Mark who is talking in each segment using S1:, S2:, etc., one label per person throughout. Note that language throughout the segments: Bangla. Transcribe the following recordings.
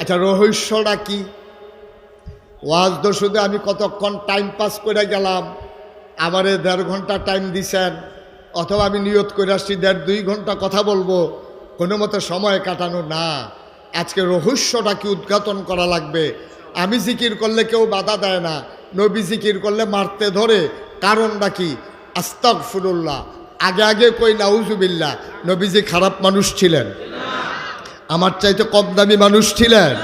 S1: আচ্ছা রহস্যটা কি? ওয়াজ তো শুধু আমি কতক্ষণ টাইম পাস করে গেলাম, আমারে দেড় ঘণ্টা টাইম দিছেন, অথবা আমি নিয়ত করে আসছি দেড় দুই ঘণ্টা কথা বলব, কোনো মতো সময় কাটানো না। আজকে রহস্যটা কি উদ্ঘাটন করা লাগবে? আমি জিকির করলে কেউ বাধা দেয় না, নবী জিকির করলে মারতে ধরে, কারণটা কি? আস্তাক ফুরুল্লাহ আগে আগে কই নাউজুবিল্লা নবীজি খারাপ মানুষ ছিলেন। আমার চাইতে কম দামি মানুষ ছিলেন।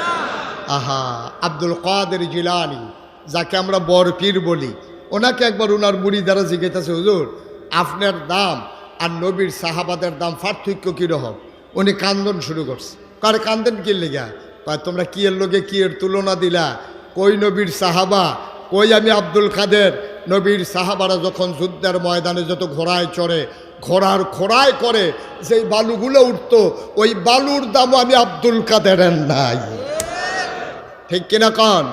S1: আহা, আব্দুল কাদের জিলানি, যাকে আমরা বরপীর বলি। ওনাকে একবার ওনার মুড়ি দ্বারা জিজ্ঞেস, হুজুর, আপনার দাম আর নবীর সাহাবাদের দাম পার্থক্য কীরকম? উনি কান্দন শুরু করছে। কারে কান্দেন কি লেগা? কয়, তোমরা কি এর লোকে কি এর তুলনা দিলা? কই নবীর সাহাবা? কই আমি আব্দুল কাদের? নবীর সাহাবারা যখন যুদ্ধের ময়দানে যত ঘোড়ায় চড়ে ঘোড়ার খোড়ায় করে, যেই বালুগুলো উঠতো, ওই বালুর দামও আমি আব্দুল কাদেরের নাই। ঠিক কিনা কন?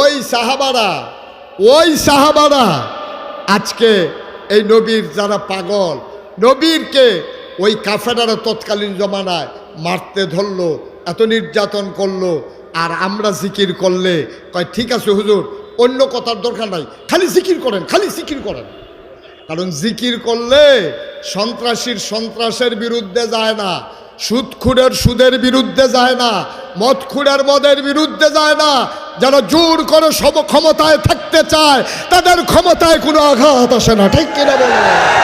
S1: ওই সাহাবারা ওই সাহাবারা, আজকে এই নবীর যারা পাগল, নবীরকে ওই কাফেরারা তৎকালীন জমানায় মারতে ধরলো, এত নির্যাতন করল, আর আমরা জিকির করলে, কয়, ঠিক আছে হুজুর, অন্য কথার দরকার নাই, খালি জিকির করেন, খালি জিকির করেন। কারণ জিকির করলে সন্ত্রাসীর সন্ত্রাসের বিরুদ্ধে যায় না সুদখুরের সুদের বিরুদ্ধে যায় না মদখুরের মদের বিরুদ্ধে যায় না। যারা জোর করে সব ক্ষমতায় থাকতে চায়, তাদের ক্ষমতায় কোনো আঘাত আসে না, ঠিক কিনা বলব